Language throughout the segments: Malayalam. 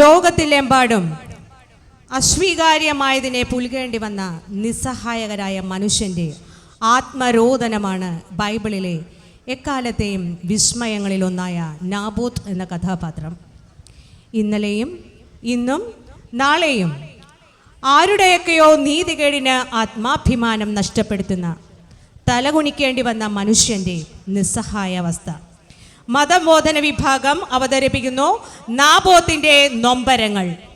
ലോകത്തിലെമ്പാടും അസ്വീകാര്യമായതിനെ പുൽകേണ്ടി വന്ന നിസ്സഹായകരായ മനുഷ്യന്റെ ആത്മരോദനമാണ് ബൈബിളിലെ എക്കാലത്തെയും വിസ്മയങ്ങളിലൊന്നായ നാബോത്ത് എന്ന കഥാപാത്രം. ഇന്നലെയും ഇന്നും നാളെയും ആരുടെയൊക്കെയോ നീതികേടിന് ആത്മാഭിമാനം നഷ്ടപ്പെടുത്തുന്ന തലകുണിക്കേണ്ടി വന്ന മനുഷ്യന്റെ നിസ്സഹായാവസ്ഥ. മതബോധന വിഭാഗം അവതരിപ്പിക്കുന്നു. നാബോത്തിന്റെ നൊമ്പരങ്ങൾ.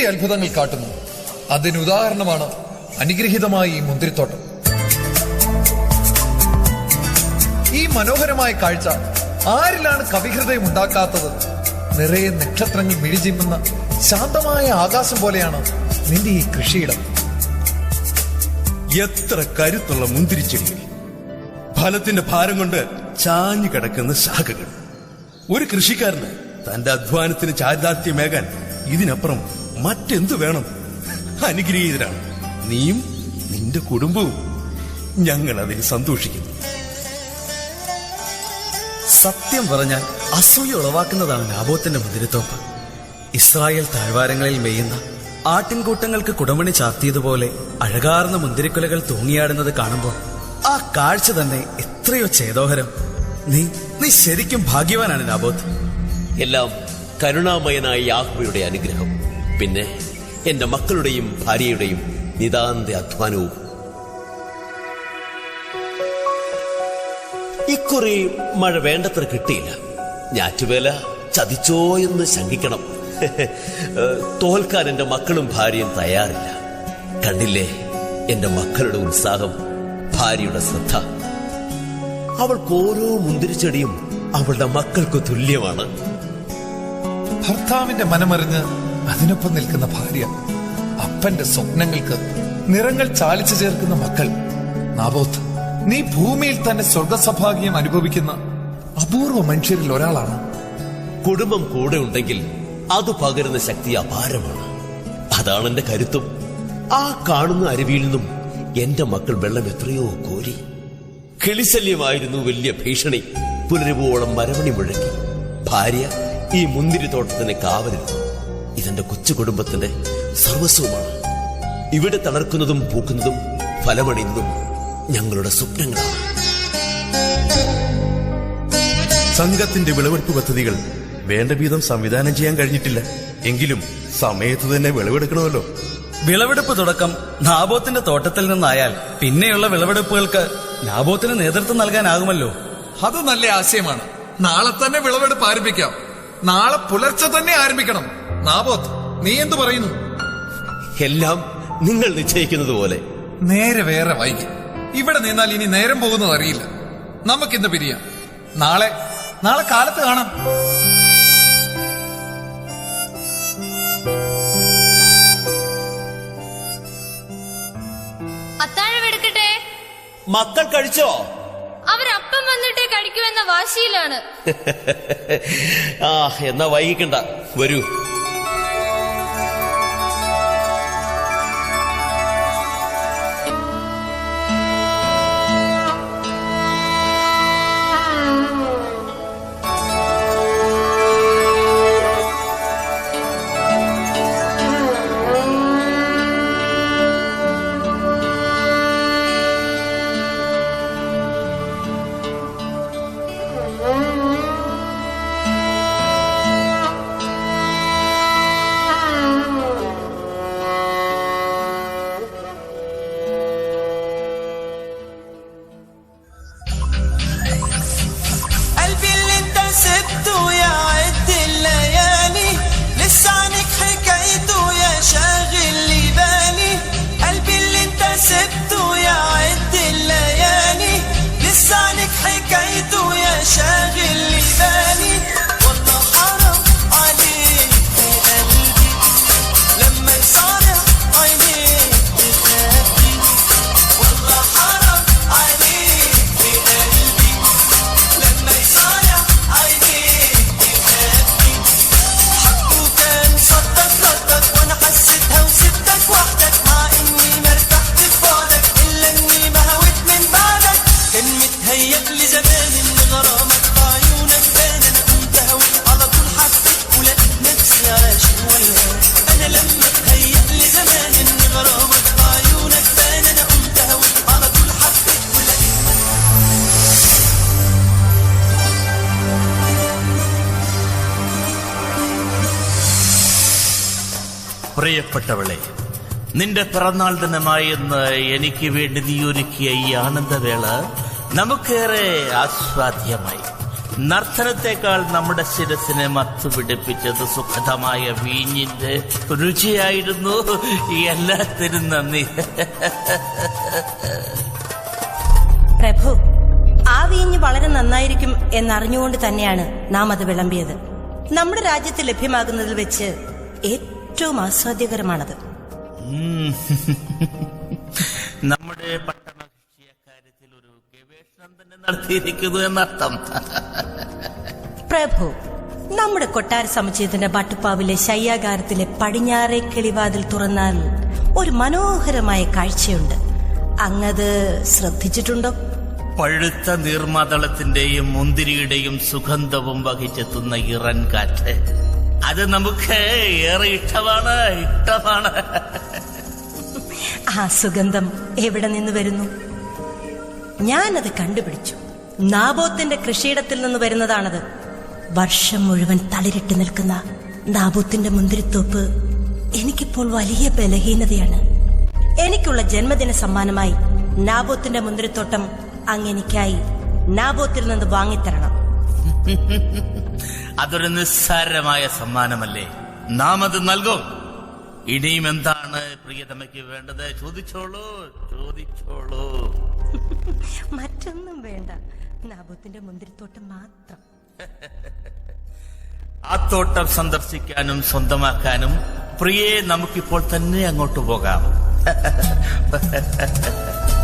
ഒത്തിരി അത്ഭുതങ്ങൾ കാട്ടുന്നു. അതിനുദാഹരണമാണ് അനുഗ്രഹീതമായ ഈ മുന്തിരിത്തോട്ടം. ഈ മനോഹരമായ കാഴ്ച ആരിലാണ് കവിഹൃദയം ഉണ്ടാക്കാത്തത്? നിറയെ നക്ഷത്രങ്ങൾ മിഴിചിമ്മുന്ന ശാന്തമായ ആകാശം പോലെയാണ് നിന്റെ ഈ കൃഷിയിടം. എത്ര കരുത്തുള്ള മുന്തിരിച്ചെടികൾ ഫലത്തിന്റെ ഭാരം കൊണ്ട് ചാഞ്ഞു കിടക്കുന്ന ശാഖകൾ. ഒരു കൃഷിക്കാരന് തന്റെ അധ്വാനത്തിന് ചാരിതാർത്ഥ്യമേകാൻ ഇതിനപ്പുറം മറ്റെന്തു വേണം? അനുഗ്രഹീതരാണ്. നീയും നിന്റെ കുടുംബവും ഞങ്ങൾ അതിൽ സന്തോഷിക്കുന്നു. സത്യം പറഞ്ഞാൽ അസൂയ ഉളവാക്കുന്നതാണ് നാബോത്തിന്റെ മുതിരത്തോപ്പ് ഇസ്രായേൽ താഴ്വാരങ്ങളിൽ മെയ്യുന്ന ആട്ടിൻകൂട്ടങ്ങൾക്ക് കുടമണി ചാർത്തിയതുപോലെ അഴകാർന്ന മുന്തിരിക്കുലകൾ തൂങ്ങിയാടുന്നത് കാണുമ്പോൾ ആ കാഴ്ച തന്നെ എത്രയോ ചേതോഹരം. നീ നീ ശരിക്കും ഭാഗ്യവാനാണ് നാബോത്ത്. എല്ലാം കരുണാമയനായ യാഹ്ബയുടെ അനുഗ്രഹം. പിന്നെ എന്റെ മക്കളുടെയും ഭാര്യയുടെയും നിതാന്ത അധ്വാനവും. ഇക്കുറി മഴ വേണ്ടത്ര കിട്ടിയില്ല. ഞാറ്റുവേല ചതിച്ചോ എന്ന് ശങ്കിക്കണം. തോൽക്കാൻ എന്റെ മക്കളും ഭാര്യയും തയ്യാറില്ല. കണ്ടില്ലേ എന്റെ മക്കളുടെ ഉത്സാഹം ഭാര്യയുടെ ശ്രദ്ധ. അവൾക്ക് ഓരോ മുന്തിരിച്ചെടിയും അവളുടെ മക്കൾക്ക് തുല്യമാണ്. ഭർത്താവിന്റെ മനമറിഞ്ഞ് അതിനൊപ്പം നിൽക്കുന്ന ഭാര്യ അപ്പന്റെ സ്വപ്നങ്ങൾക്ക് നിറങ്ങൾ ചാലിച്ചു ചേർക്കുന്ന മക്കൾ. നാബോത്ത് നീ ഭൂമിയിൽ തന്നെ സ്വർഗസഭാഗ്യം അനുഭവിക്കുന്ന അപൂർവ മനുഷ്യരിൽ ഒരാളാണ്. കുടുംബം കൂടെ ഉണ്ടെങ്കിൽ അത് പകരുന്ന ശക്തി അപാരമാണ്. അതാണ് എന്റെ കരുത്തും. ആ കാണുന്ന അരുവിയിൽ നിന്നും എന്റെ മക്കൾ വെള്ളം എത്രയോ കോരി. കിളിശല്യമായിരുന്നു വലിയ ഭീഷണി. പുലരുവോളം മരമണി മുഴങ്ങി ഭാര്യ ഈ മുന്തിരിത്തോട്ടത്തിന് കാവലിരുന്നു ഇതെന്റെ കൊച്ചു കുടുംബത്തിന്റെ സർവസ്വമാണ്. ഇവിടെ തളർക്കുന്നതും പൂക്കുന്നതും ഫലമണിയുന്നതും ഞങ്ങളുടെ സ്വപ്നങ്ങളാണ്. സംഘത്തിന്റെ വിളവെടുപ്പ് പദ്ധതികൾ വേണ്ട വീതം സംവിധാനം ചെയ്യാൻ കഴിഞ്ഞിട്ടില്ല. എങ്കിലും സമയത്ത് തന്നെ വിളവെടുക്കണമല്ലോ. വിളവെടുപ്പ് തുടക്കം നാബോത്തിന്റെ തോട്ടത്തിൽ നിന്നായാൽ പിന്നെയുള്ള വിളവെടുപ്പുകൾക്ക് നാബോത്തിന് നേതൃത്വം നൽകാനാകുമല്ലോ. അത് നല്ല ആശയമാണ്. നാളെ തന്നെ വിളവെടുപ്പ് ആരംഭിക്കാം. നാളെ പുലർച്ചെ തന്നെ ആരംഭിക്കണം. നാബോത്ത് നീ എന്തു പറയുന്നു? എല്ലാം നിങ്ങൾ നിശ്ചയിക്കുന്നത് പോലെ. നേരെ വേറെ വൈകി. ഇവിടെ നിന്നാൽ ഇനി നേരം പോകുന്നത് അറിയില്ല. നമുക്കിന്ന് പിരിയാം. നാളെ നാളെ കാലത്ത് കാണാം. അത്താഴം എടുക്കട്ടെ? മക്കൾ കഴിച്ചോ? അവരപ്പം വന്നിട്ടേ കഴിക്കുമെന്ന വാശിയിലാണ്. ആ എന്നാ വൈകിക്കണ്ട. വരൂ. പ്രിയപ്പെട്ടവളെ നിന്റെ പിറന്നാൾ ദിനമായെന്ന് എനിക്ക് വേണ്ടി നീ ഒരുക്കിയ ഈ ആനന്ദവേള നമുക്കേറെ ആസ്വാദ്യമായി. നർത്തനത്തെക്കാൾ നമ്മുടെ ശിരസിനെ മത്തുപിടിപ്പിച്ചത് സുഖതമായ വീഞ്ഞിന്റെ രുചിയായിരുന്നു. എല്ലാത്തിനും നന്ദി. പ്രഭു ആ വീഞ്ഞ് വളരെ നന്നായിരിക്കും എന്നറിഞ്ഞുകൊണ്ട് തന്നെയാണ് നാം അത് വിളമ്പിയത്. നമ്മുടെ രാജ്യത്ത് ലഭ്യമാകുന്നതിൽ വെച്ച് ആസ്വാദ്യകരമാണത്. ഉം. നമ്മുടെ പട്ടണകൃഷി കാര്യത്തിൽ ഒരു ഗവേഷണം തന്നെ നടത്തിയിരിക്കുന്നു എന്നർത്ഥം. പ്രഭു നമ്മുടെ കൊട്ടാര സമുച്ചയത്തിന്റെ ബട്ടുപ്പാവിലെ ശയ്യാകാരത്തിലെ പടിഞ്ഞാറെ കിളിവാതിൽ തുറന്നാൽ ഒരു മനോഹരമായ കാഴ്ചയുണ്ട്. അങ്ങത് ശ്രദ്ധിച്ചിട്ടുണ്ടോ? പഴുത്ത നീർമാതളത്തിന്റെയും മുന്തിരിയുടെയും സുഗന്ധവും വഹിച്ചെത്തുന്ന ഇറൻ കാറ്റ് അത് നമുക്ക് ഏറെ ഇഷ്ടമാണ് ഇഷ്ടമാണ്. ആ സുഗന്ധം എവിടെ നിന്ന് വരുന്നു? ഞാനത് കണ്ടുപിടിച്ചു. നാബോത്തിന്റെ കൃഷിയിടത്തിൽ നിന്ന് വരുന്നതാണത്. വർഷം മുഴുവൻ തളിരിട്ട് നിൽക്കുന്ന നാബോത്തിന്റെ മുന്തിരിത്തോപ്പ് എനിക്കിപ്പോൾ വലിയ ബലഹീനതയാണ്. എനിക്കുള്ള ജന്മദിന സമ്മാനമായി നാബോത്തിന്റെ മുന്തിരിത്തോട്ടം അങ്ങെനിക്കായി നാബോത്തിൽ നിന്ന് വാങ്ങിത്തരണം. അതൊരു നിസ്സാരമായ സമ്മാനമല്ലേ? നാം അത് നൽകും. ഇനിയും എന്താണ് പ്രിയതമയ്ക്ക് വേണ്ടത്? ചോദിച്ചോളൂ ചോദിച്ചോളൂ. മറ്റൊന്നും വേണ്ട. നാബോത്തിന്റെ മുന്തിരിത്തോട്ടം മാത്രം. ആ തോട്ടം സന്ദർശിക്കാനും സ്വന്തമാക്കാനും പ്രിയെ നമുക്കിപ്പോൾ തന്നെ അങ്ങോട്ട് പോകാം.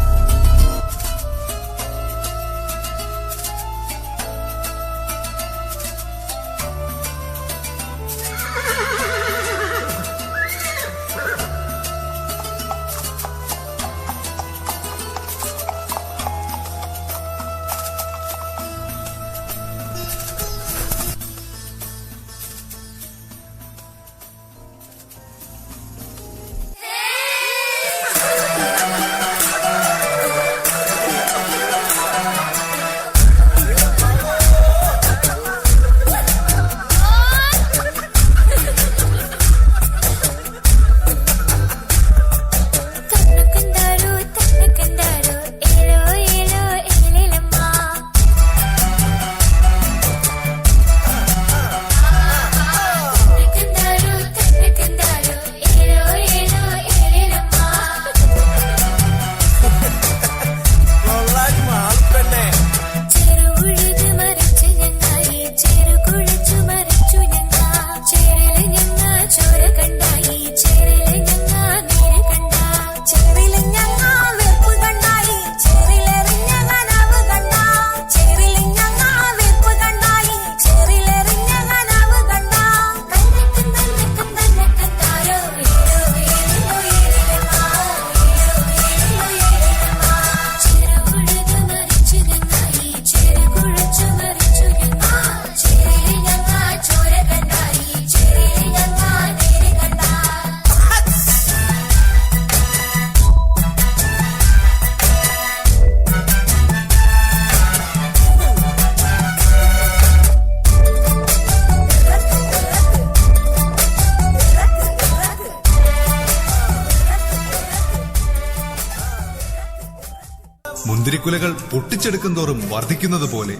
മുന്തിരിക്കുലകൾ പൊട്ടിച്ചെടുക്കും തോറും വർദ്ധിക്കുന്നത് പോലെ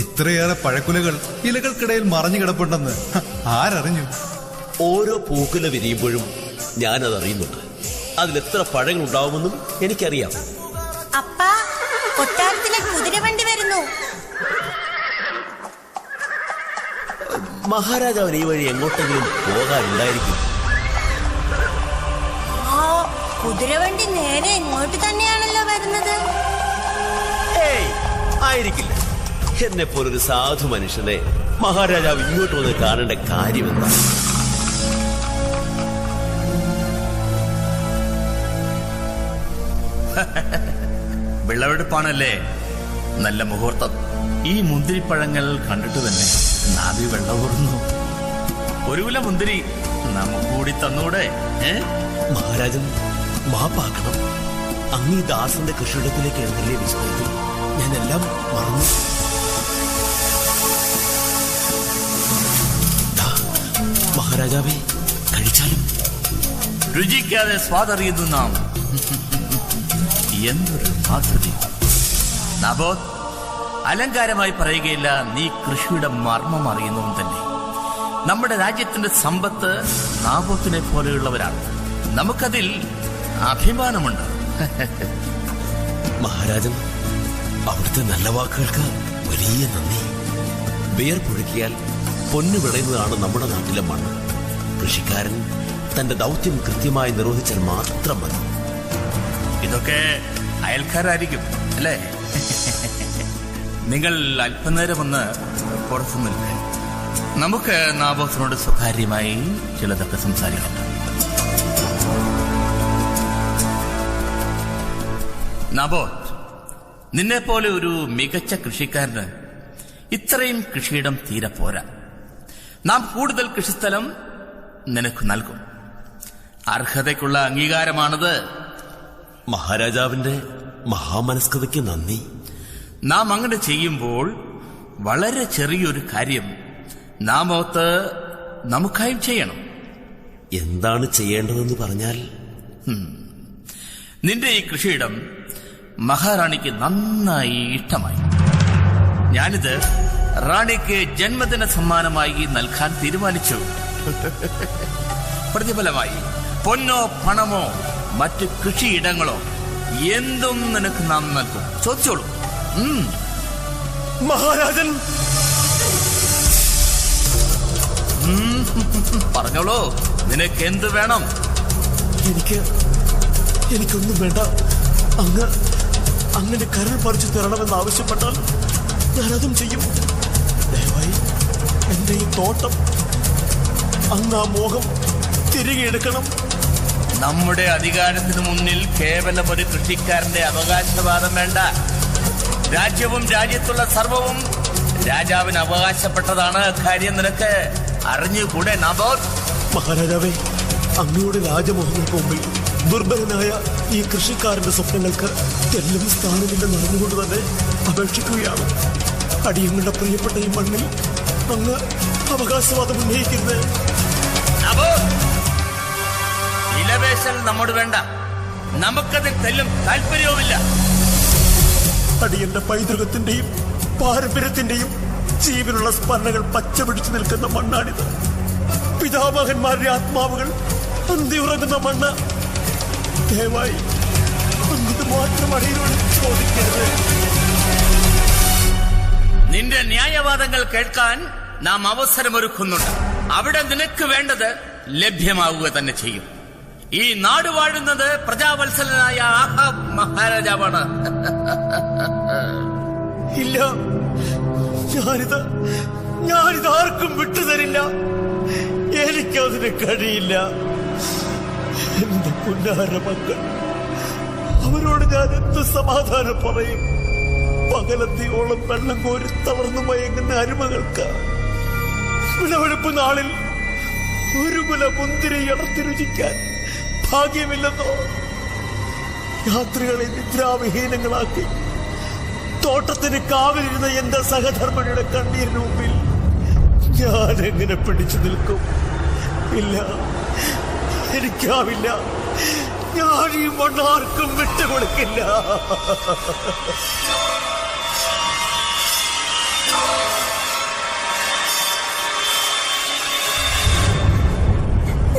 ഇത്രയേറെ പഴക്കുലകൾ ഇലകൾക്കിടയിൽ മറഞ്ഞു കിടപ്പുണ്ടെന്ന് ആരറിഞ്ഞു? ഓരോ പൂക്കുല വിരിയുമ്പോഴും ഞാനത് അറിയുന്നുണ്ട് അതിലെത്ര പഴങ്ങൾ ഉണ്ടാവുമെന്നും എനിക്കറിയാം. അപ്പ കൊട്ടാരത്തിലെ കുതിരവണ്ടി വരുന്നു. മഹാരാജാവിന് ഈ വഴി എങ്ങോട്ടെങ്കിലും പോകാനുണ്ടായിരിക്കും. ആ കുതിരവണ്ടി നേരെ ഇങ്ങോട്ട് തന്നെയാണല്ലോ വരുന്നത്. ആയിരിക്കില്ല. എന്നെ പോലൊരു സാധു മനുഷ്യനെ മഹാരാജാവ് ഇങ്ങോട്ട് വന്ന് കാണേണ്ട കാര്യമെന്താ വിളവെടുപ്പാണല്ലേ? നല്ല മുഹൂർത്തം. ഈ മുന്തിരിപ്പഴങ്ങൾ കണ്ടിട്ട് തന്നെ നാവി വെള്ളമൂറുന്നു ഒരു കുല മുന്തിരി നമുക്ക് കൂടി തന്നൂടെ മഹാരാജൻ മാപ്പാക്കണം അങ്ങീ ദാസന്റെ കൃഷിയിടത്തിലേക്ക് എഴുന്നള്ളിയ വിസ്മയത്തിൽ ഞാനെല്ലാം മറന്നു. മഹാരാജാവേ കഴിച്ചാലും. രുചിക്കാതെ സ്വാദറിയുന്നു നാം. എന്തൊരു മാധുര്യം നബോ അലങ്കാരമായി പറയുകയില്ല നീ കൃഷിയുടെ മർമ്മം അറിയുന്നവൻ തന്നെ. നമ്മുടെ രാജ്യത്തിന്റെ സമ്പത്ത് നാബോത്തിനെ പോലെയുള്ളവരാണ്. നമുക്കതിൽ അഭിമാനമുണ്ട്. മഹാരാജൻ അവിടുത്തെ നല്ല വാക്കുകൾക്ക് വലിയ നന്ദി. വിയർപ്പൊഴുക്കിയാൽ പൊന്നു വിളയുന്നതാണ് നമ്മുടെ നാട്ടിലെ മണ്ണ്. കൃഷിക്കാരൻ തന്റെ ദൗത്യം കൃത്യമായി നിർവഹിച്ചാൽ മാത്രം മതി. ഇതൊക്കെ അയൽക്കാരായിരിക്കും അല്ലേ? നിങ്ങൾ അല്പനേരം ഒന്ന് പുറത്തു നിൽക്കുക നമുക്ക് നാബോസിനോട് സ്വകാര്യമായി ചിലതൊക്കെ സംസാരിക്കാം. നബോത്ത് നിന്നെ പോലെ ഒരു മികച്ച കൃഷിക്കാരന് ഇത്രയും കൃഷിയിടം തീരെ പോരാ. നാം കൂടുതൽ കൃഷിസ്ഥലം നിനക്ക് നൽകും. അർഹതയ്ക്കുള്ള അംഗീകാരമാണത്. മഹാരാജാവിന്റെ മഹാമനസ്കതയ്ക്ക് നന്ദി. നാം അങ്ങനെ ചെയ്യുമ്പോൾ വളരെ ചെറിയൊരു കാര്യം നാം ഓത്ത് നമുക്കായും ചെയ്യണം. എന്താണ് ചെയ്യേണ്ടതെന്ന് പറഞ്ഞാൽ നിന്റെ ഈ കൃഷിയിടം മഹാറാണിക്ക് നന്നായി ഇഷ്ടമായി. ഞാനിത് റാണിക്ക് ജന്മദിന സമ്മാനമായി നൽകാൻ തീരുമാനിച്ചു. പ്രതിഫലമായി പൊന്നോ പണമോ മറ്റ് കൃഷിയിടങ്ങളോ എന്തും നിനക്ക് നാം നൽകും. ചോദിച്ചോളൂ. മഹാരാജൻ! പറഞ്ഞോളൂ. നിനക്ക് എന്ത് വേണം? എനിക്ക് എനിക്കൊന്നും വേണ്ട. അങ്ങ് അങ്ങനെ കരൾ പറിച്ചു തരണമെന്ന് ആവശ്യപ്പെട്ടാൽ ഞാനതും ചെയ്യും. ദയവായി എന്റെ ഈ തോട്ടം അങ്ങ് ആ മോഹം തിരികെ എടുക്കണം. നമ്മുടെ അധികാരത്തിന് മുന്നിൽ കേവലം ഒരു കൃഷിക്കാരന്റെ അവകാശവാദം വേണ്ട. രാജ്യവും രാജ്യത്തുള്ള സർവവും രാജാവിന് അവകാശപ്പെട്ടതാണ് കാര്യം നിനക്ക് അറിഞ്ഞുകൂടെ നബോത് മഹാരാജാവേ അങ്ങയുടെ രാജമോഹങ്ങൾക്ക് മുമ്പിൽ ദുർബലനായ ഈ കൃഷിക്കാരന്റെ സ്വപ്നങ്ങൾക്ക് തെല്ലും സ്ഥാനമില്ലെന്ന് അറിഞ്ഞുകൊണ്ട് തന്നെ അപേക്ഷിക്കുകയാണ്. അടിയങ്ങളുടെ പ്രിയപ്പെട്ട ഈ മണ്ണിൽ അങ്ങ് അവകാശവാദം ഉന്നയിക്കുന്നത് നമ്മോട് വേണ്ട. നമുക്കതിൽ തെല്ലും താല്പര്യവുമില്ല. അടിയന്റെ പൈതൃകത്തിന്റെയും പാരമ്പര്യത്തിന്റെയും ജീവനുള്ള സ്മരണകൾ പച്ചപിടിച്ചു നിൽക്കുന്ന മണ്ണാണിത്. പിതാമഹന്മാരുടെ ആത്മാവുകൾ അന്തി ഉറങ്ങുന്ന മണ്ണ് ദയവായി ഇത് മാത്രം അടിയിലോട് ചോദിക്കരുത്. നിന്റെ ന്യായവാദങ്ങൾ കേൾക്കാൻ നാം അവസരമൊരുക്കുന്നുണ്ട്. അവിടെ നിനക്ക് വേണ്ടത് ലഭ്യമാവുക തന്നെ ചെയ്യും. ഈ നാട് വാഴുന്നത് പ്രജാവത്സലനായ ആഹാബ് മഹാരാജാവാണ്. ഇല്ല. ഞാനിത് ഞാനിത് ആർക്കും വിട്ടുതരില്ല. എനിക്കതിന് കഴിയില്ല. പുന്നാര മക്കൾ അവരോട് ഞാൻ എന്ത് സമാധാനം പറയും? പകലത്തിയോളം വെള്ളം കോരി തളർന്നു മയങ്ങുന്ന അരുമകൾക്ക്. വിളവെടുപ്പ് നാളിൽ ഒരു കുല മുന്തിരി ഇടത്തി രുചിക്കാൻ ഭാഗ്യമില്ലെന്നോ? രാത്രികളെ നിദ്രാവിഹീനങ്ങളാക്കി. തോട്ടത്തിന് കാവിലിരുന്ന എന്റെ സഹധർമ്മയുടെ കണ്ണീരിന് മുമ്പിൽ ഞാൻ എങ്ങനെ പിടിച്ചു നിൽക്കും? ഇല്ല. എനിക്കാവില്ല. ഞാൻ ഈ മണ്ണാർക്കും വിട്ടുകൊടുക്കില്ല.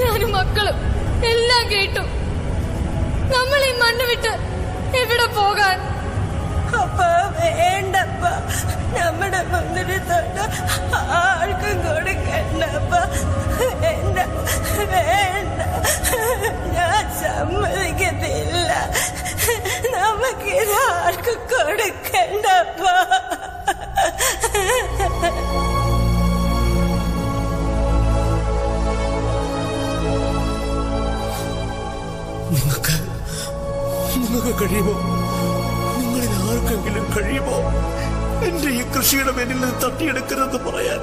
ഞാനും മക്കളും എല്ലാം കേട്ടു. നമ്മൾ ഈ മണ്ണ് വിട്ട് എവിടെ പോകാൻ? അപ്പ വേണ്ടപ്പ. നമ്മുടെ മുന്തിരിത്തോട്ടം ആർക്കും കൊടുക്കണ്ടപ്പ. വേണ്ട വേണ്ട. ഞാൻ സമ്മതിക്കത്തില്ല. നമുക്കിത് ആർക്കും കൊടുക്കണ്ടപ്പ? നിങ്ങൾക്ക് നിങ്ങൾക്ക് കഴിയുമോ? നിങ്ങളിൽ ആർക്കെങ്കിലും കഴിയുമോ? എന്റെ ഈ കൃഷിയുടെ മേലിൽ നിന്ന് തട്ടിയെടുക്കരുതെന്ന് പറയാൻ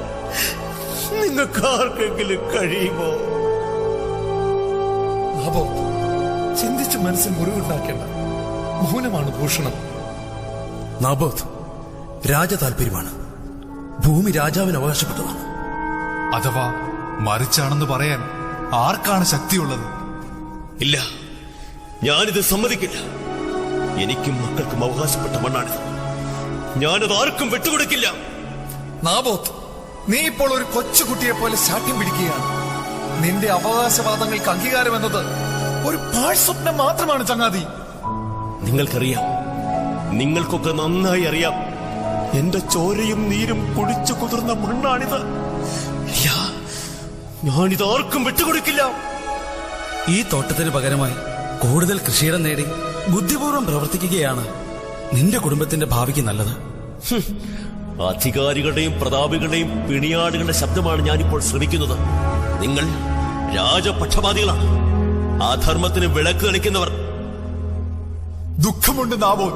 നിങ്ങൾക്ക് ആർക്കെങ്കിലും കഴിയുമോ? നാബോ ചിന്തിച്ച് മനസ്സിൽ മുറിവുണ്ടാക്കേണ്ട മൗനമാണ് ഭൂഷണം. നാബോധ് രാജ താല്പര്യമാണ് ഭൂമി രാജാവിന് അവകാശപ്പെട്ടതാണ്. അഥവാ മറിച്ചാണെന്ന് പറയാൻ ആർക്കാണ് ശക്തിയുള്ളത്? ഇല്ല. ഞാനിത് സമ്മതിക്കില്ല. എനിക്കും മക്കൾക്കും അവകാശപ്പെട്ട മണ്ണാണിത്. ഞാനത് ആർക്കും വിട്ടുകൊടുക്കില്ല. നാബോത്ത് നീ ഇപ്പോൾ ഒരു കൊച്ചുകുട്ടിയെ പോലെ ശാഠ്യം പിടിക്കുകയാണ്. നിന്റെ അവകാശവാദങ്ങൾക്ക് അംഗീകാരം എന്നത് ഒരു പാഴ്സ്വപ്നം മാത്രമാണ് ചങ്ങാതി. നിങ്ങൾക്കറിയാം. നിങ്ങൾക്കൊക്കെ നന്നായി അറിയാം. എന്റെ ചോരയും നീരും കുടിച്ചു കുതിർന്ന മണ്ണാണിത്. ഞാനിത് ആർക്കും വിട്ടുകൊടുക്കില്ല. ഈ തോട്ടത്തിന് പകരമായി കൂടുതൽ കൃഷിയിടം നേടി ബുദ്ധിപൂർവം പ്രവർത്തിക്കുകയാണ് നിന്റെ കുടുംബത്തിന്റെ ഭാവിക്ക് നല്ലത്. അധികാരികളുടെയും പ്രതാപികളുടെയും പിണിയാടുകളുടെ ശബ്ദമാണ് ഞാനിപ്പോൾ ശ്രമിക്കുന്നത്. നിങ്ങൾ രാജപക്ഷപാതികളാണ്. ധർമ്മത്തിന് വിളക്ക് തെളിക്കുന്നവർ. ദുഃഖമുണ്ട് നാവോ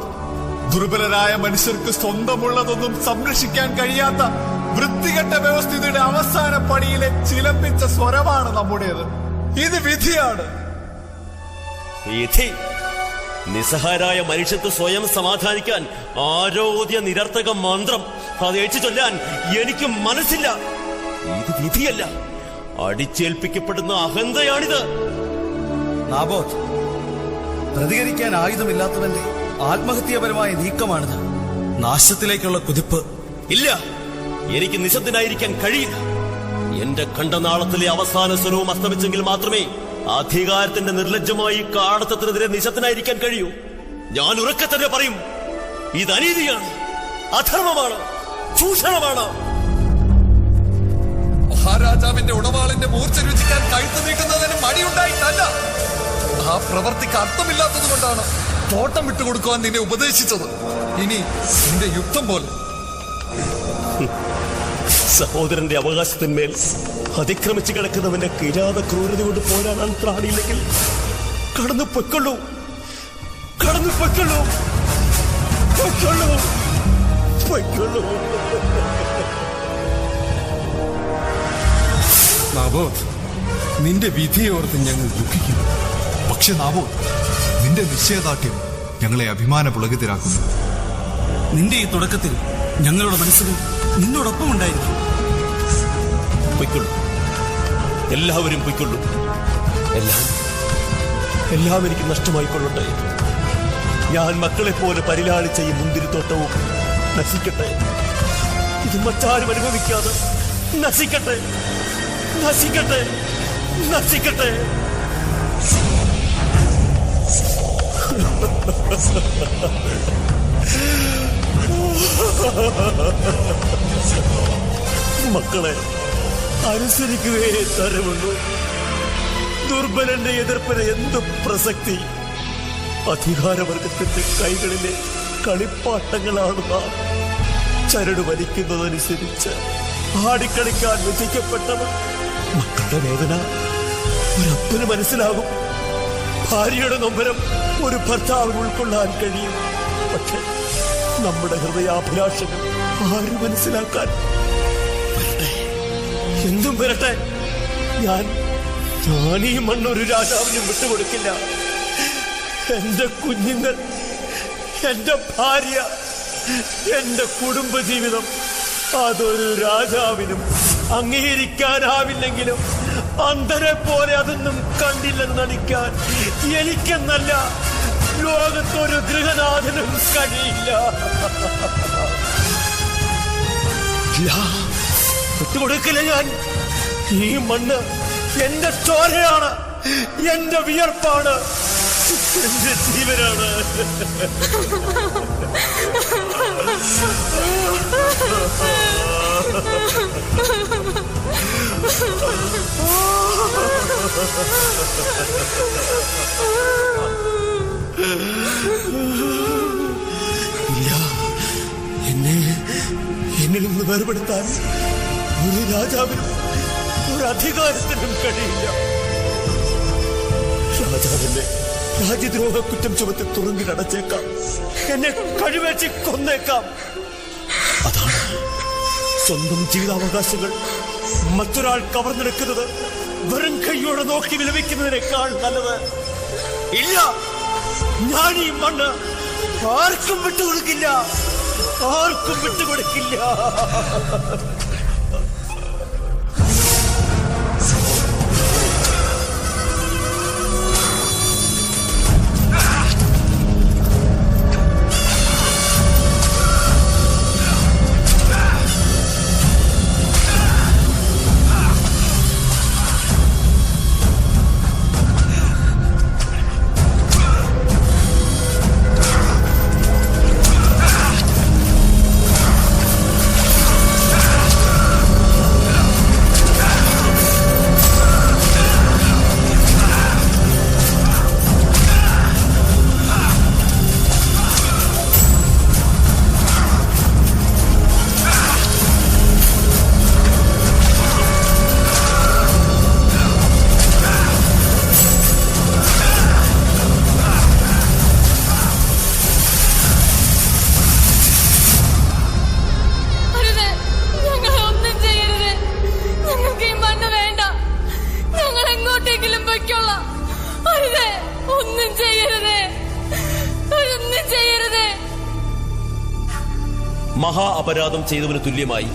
ദുർബലരായ മനുഷ്യർക്ക് സ്വന്തമുള്ളതൊന്നും സംരക്ഷിക്കാൻ കഴിയാത്ത വൃത്തികെട്ട വ്യവസ്ഥിതിയുടെ അവസാന പണിയിലെ ചിലമ്പിച്ച സ്വരമാണ് നമ്മുടേത്. ഇത് വിധിയാണ്. വിധി. നിസ്സഹാരായ മനുഷ്യർക്ക് സ്വയം സമാധാനിക്കാൻ ആരോഗ്യ നിരർത്ഥക മന്ത്രം അത് ഏച്ചു ചൊല്ലാൻ എനിക്ക് മനസ്സില്ല. ഇത് വിധിയല്ല. അടിച്ചേൽപ്പിക്കപ്പെടുന്ന അഹന്തയാണിത്. നാബോധ് പ്രതികരിക്കാൻ ആയുധമില്ലാത്തവന്റെ ആത്മഹത്യാപരമായ നീക്കമാണിത്. നാശത്തിലേക്കുള്ള കുതിപ്പ്. ഇല്ല എനിക്ക് നിശബ്ദനായിരിക്കാൻ കഴിയില്ല. എന്റെ കണ്ടനാളത്തിലെ അവസാന സ്വരവും അസ്തമിച്ചെങ്കിൽ മാത്രമേ അധികാരത്തിന്റെ നിർലജ്ജമായി കാടത്തത്തിനെതിരെ നിശബ്ദനായിരിക്കാൻ കഴിയൂ. ഞാൻ ഉറക്കെ തന്നെ പറയും ഇത് അനീതിയാണ് അധർമ്മമാണ് ചൂഷണമാണ്. മഹാരാജാവിന്റെ ഉടവാളിന്റെ മൂർച്ച രുചിക്കാൻ കഴുത്ത് നീക്കുന്നതിന് മടിയുണ്ടായിട്ടല്ല ആ പ്രവർത്തിക്ക് അർത്ഥമില്ലാത്തത് കൊണ്ടാണ് തോട്ടം വിട്ടുകൊടുക്കുവാൻ നിന്നെ ഉപദേശിച്ചത്. ഇനി നിന്റെ യുദ്ധം പോലെ. സഹോദരന്റെ അവകാശത്തിന്മേൽ അതിക്രമിച്ചു കിടക്കുന്നവന്റെ കിരാത ക്രൂരത കൊണ്ട് പോരാടാൻ ത്രാണിയില്ലെങ്കിൽ കടന്നു പൊയ്ക്കൊള്ളൂ. കടന്നു പൊയ്ക്കൊള്ളൂ. പൊയ്ക്കൊള്ളൂ. പൊയ്ക്കൊള്ളൂ. നാബോത്ത് നിന്റെ വിധിയോർത്ത് ഞങ്ങൾ ദുഃഖിക്കുന്നു. പക്ഷെ നാവോ നിന്റെ നിശ്ചയദാർഢ്യം ഞങ്ങളെ അഭിമാന പുളകിതരാക്കുന്നു. നിന്റെ ഈ തുടക്കത്തിൽ ഞങ്ങളുടെ മനസ്സുകൾ നിന്നോടൊപ്പം ഉണ്ടായിരിക്കും. പൊയ്ക്കൊള്ളു. എല്ലാവരും പൊയ്ക്കൊള്ളു. എല്ലാം എല്ലാം എനിക്ക് നഷ്ടമായിക്കൊള്ളട്ടെ. ഞാൻ മക്കളെപ്പോലെ പരിലാളിച്ച ഈ മുന്തിരിത്തോട്ടവും നശിക്കട്ടെ. ഇത് മറ്റാരും അനുഭവിക്കാതെ നശിക്കട്ടെ. നശിക്കട്ടെ നശിക്കട്ടെ. മക്കളെ അനുസരിക്കുകയേ തരമുള്ളൂ ദുർബലന്റെ എതിർപ്പിന് എന്ത് പ്രസക്തി? അധികാരവർഗത്തിന്റെ കൈകളിലെ കളിപ്പാട്ടങ്ങളാണ് നാം. ചരട് വലിക്കുന്നതനുസരിച്ച് ആടിക്കളിക്കാൻ വിധിക്കപ്പെട്ടവർ മക്കളുടെ വേദന ഒരപ്പന് മനസ്സിലാകും. ഭാര്യയുടെ നൊമ്പരം ഒരു ഭർത്താവിന് ഉൾക്കൊള്ളാൻ കഴിയും. പക്ഷെ നമ്മുടെ ഹൃദയാഭിലാഷങ്ങൾ ആര് മനസ്സിലാക്കാൻ? എന്തും വരട്ടെ. ഞാൻ ഈ മണ്ണൊരു രാജാവിനും വിട്ടുകൊടുക്കില്ല. എന്റെ കുഞ്ഞുങ്ങൾ എന്റെ ഭാര്യ എന്റെ കുടുംബജീവിതം അതൊരു രാജാവിനും അംഗീകരിക്കാനാവില്ലെങ്കിലും അന്ധരെ പോലെ അതൊന്നും കണ്ടില്ലെന്ന് നടിക്കാൻ എനിക്കെന്നല്ല ലോകത്തൊരു ഗൃഹനാഥനും കഴിയില്ല. വിട്ടുകൊടുക്കില്ല ഞാൻ. ഈ മണ്ണ് എന്റെ ചോരയാണ്. എന്റെ വിയർപ്പാണ്. എന്റെ ജീവനാണ്. എന്നെ എന്നിൽ നിന്ന് വേർപെടുത്താൻ ഒരു രാജാവിനും ഒരു അധികാരത്തിനും കഴിയില്ല. രാജാവിനെ രാജ്യദ്രോഹ കുറ്റം ചുമത്തി തുറങ്കിലടച്ചേക്കാം എന്നെ കഴിവേച്ച് കൊന്നേക്കാം. അതാണ് സ്വന്തം ജീവിതാവകാശങ്ങൾ. മറ്റൊരാൾ കവർന്നെടുക്കുന്നത് വെറും കൈയോടെ നോക്കി വിലപിക്കുന്നതിനേക്കാൾ നല്ലത്. ഇല്ല. ഞാൻ ഈ മണ്ണ് ആർക്കും വിട്ടുകൊടുക്കില്ല. ആർക്കും വിട്ടുകൊടുക്കില്ല. മഹാ അപരാധം ചെയ്തവന് തുല്യമായി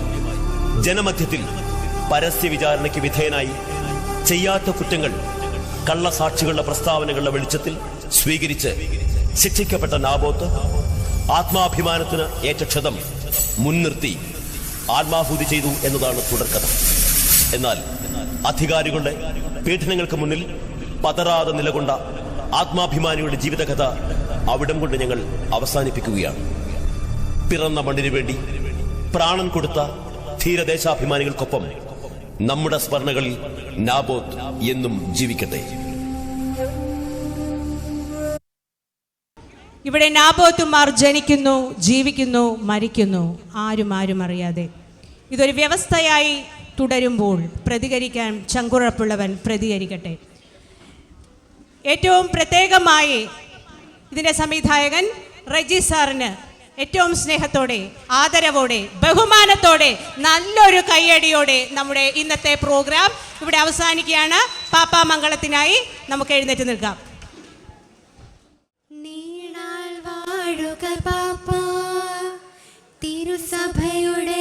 ജനമധ്യത്തിൽ പരസ്യ വിചാരണയ്ക്ക് വിധേയനായി ചെയ്യാത്ത കുറ്റങ്ങൾ കള്ളസാക്ഷികളുടെ പ്രസ്താവനകളുടെ വെളിച്ചത്തിൽ സ്വീകരിച്ച് ശിക്ഷിക്കപ്പെട്ട നാബോത്ത് ആത്മാഭിമാനത്തിന് ഏറ്റ ക്ഷതം മുൻനിർത്തി ആത്മാഹൂതി ചെയ്തു എന്നതാണ് തുടർക്കഥ. എന്നാൽ അധികാരികളുടെ പീഡനങ്ങൾക്ക് മുന്നിൽ പതറാതെ നിലകൊണ്ട ആത്മാഭിമാനിയുടെ ജീവിതകഥ അവിടം കൊണ്ട് ഞങ്ങൾ അവസാനിപ്പിക്കുകയാണ്. പിറന്ന മണ്ണിനു വേണ്ടി പ്രാണൻ കൊടുത്ത ധീരദേശാഭിമാനികൾക്കൊപ്പം നമ്മുടെ സ്മരണകളിൽ നാബോത്ത് എന്നും ജീവിക്കട്ടെ. ഇവിടെ നാബോത്തുമാർ ജനിക്കുന്നു ജീവിക്കുന്നു മരിക്കുന്നു. ആരും ആരും അറിയാതെ. ഇതൊരു വ്യവസ്ഥയായി തുടരുമ്പോൾ പ്രതികരിക്കാൻ ചങ്കുറപ്പുള്ളവൻ പ്രതികരിക്കട്ടെ. ഏറ്റവും പ്രത്യേകമായി ഇതിന്റെ സംവിധായകൻ റെജി സാറിന് ഏറ്റവും സ്നേഹത്തോടെ ആദരവോടെ ബഹുമാനത്തോടെ നല്ലൊരു കൈയടിയോടെ നമ്മുടെ ഇന്നത്തെ പ്രോഗ്രാം ഇവിടെ അവസാനിക്കുകയാണ്. പാപ്പാ മംഗളത്തിനായി നമുക്ക് എഴുന്നേറ്റ് നിൽക്കാം. നീണാൾ വാഴുക പാപ്പ തിരുസഭയുടെ